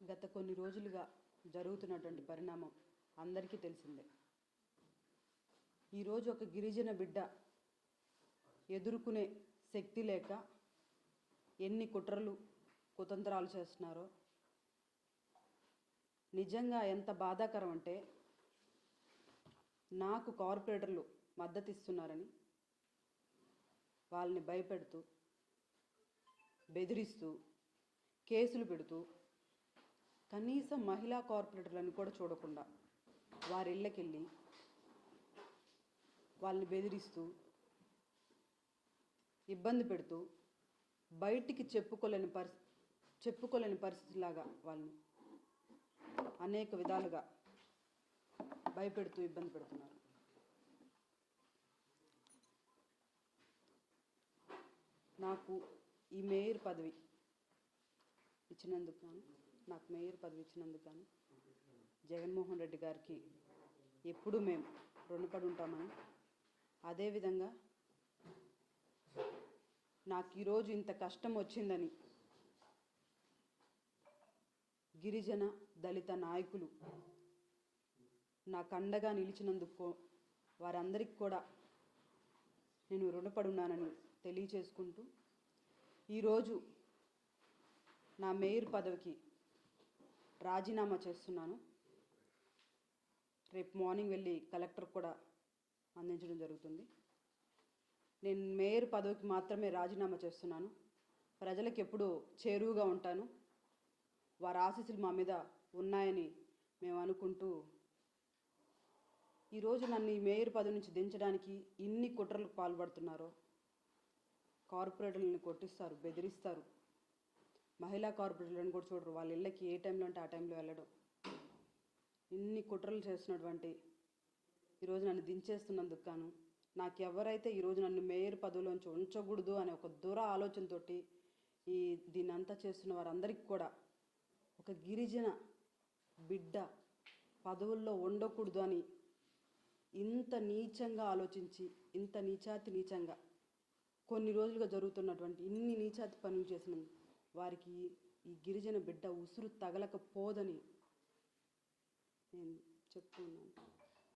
గత కొన్ని రోజులుగా జరుగుతున్నటువంటి పరిణామం అందరికీ తెలిసిందే. ఈరోజు ఒక గిరిజన బిడ్డ ఎదుర్కొనే శక్తి లేక ఎన్ని కుట్రలు కుతంత్రాలు చేస్తున్నారో నిజంగా ఎంత బాధాకరం అంటే నాకు కార్పొరేటర్లు మద్దతు ఇస్తున్నారని వాళ్ళని భయపెడుతూ బెదిరిస్తూ కేసులు పెడుతూ కనీసం మహిళా కార్పొరేటర్లను కూడా చూడకుండా వారి ఇళ్ళకెళ్ళి వాళ్ళని బెదిరిస్తూ ఇబ్బంది పెడుతూ బయటికి చెప్పుకోలేని పరిస్థి చెప్పుకోలేని పరిస్థితిలాగా వాళ్ళని అనేక విధాలుగా భయపెడుతూ ఇబ్బంది పెడుతున్నారు. నాకు ఈ మేయర్ పదవి ఇచ్చినందుకు నాకు మేయర్ పదవి ఇచ్చినందుకు కానీ జగన్మోహన్ రెడ్డి గారికి ఎప్పుడు మేము రుణపడి ఉంటామని అదేవిధంగా నాకు ఈరోజు ఇంత కష్టం వచ్చిందని గిరిజన దళిత నాయకులు నాకు అండగా నిలిచినందుకు వారందరికీ కూడా నేను రుణపడి ఉన్నానని తెలియచేసుకుంటూ ఈరోజు నా మేయర్ పదవికి రాజీనామా చేస్తున్నాను. రేపు మార్నింగ్ వెళ్ళి కలెక్టర్ కూడా అందించడం జరుగుతుంది. నేను మేయర్ పదవికి మాత్రమే రాజీనామా చేస్తున్నాను. ప్రజలకు ఎప్పుడూ చేరువుగా ఉంటాను. వారి ఆశీస్సులు మా మీద ఉన్నాయని మేము అనుకుంటూ ఈరోజు నన్ను ఈ మేయర్ పదవి నుంచి దించడానికి ఇన్ని కుట్రలకు పాల్పడుతున్నారో కార్పొరేటర్లను కొట్టిస్తారు బెదిరిస్తారు. మహిళా కార్పొరేటర్లను కూడా చూడరు. వాళ్ళ ఇళ్ళకి ఏ టైంలో అంటే ఆ టైంలో వెళ్ళడం. ఇన్ని కుట్రలు చేస్తున్నటువంటి ఈరోజు నన్ను దించేస్తున్నందుకు గాను నాకు ఎవరైతే ఈరోజు నన్ను మేయర్ పదవిలోంచి ఉంచకూడదు అనే ఒక దూర ఆలోచనతోటి ఈ దీన్ని అంతా చేస్తున్న వారందరికీ కూడా ఒక గిరిజన బిడ్డ పదవుల్లో ఉండకూడదు అని ఇంత నీచంగా ఆలోచించి ఇంత నీచాతి నీచంగా కొన్ని రోజులుగా జరుగుతున్నటువంటి ఇన్ని నీచాతి పనులు చేసిన వారికి ఈ గిరిజన బిడ్డ ఉసురు తగలకపోదని నేను చెప్తున్నాను.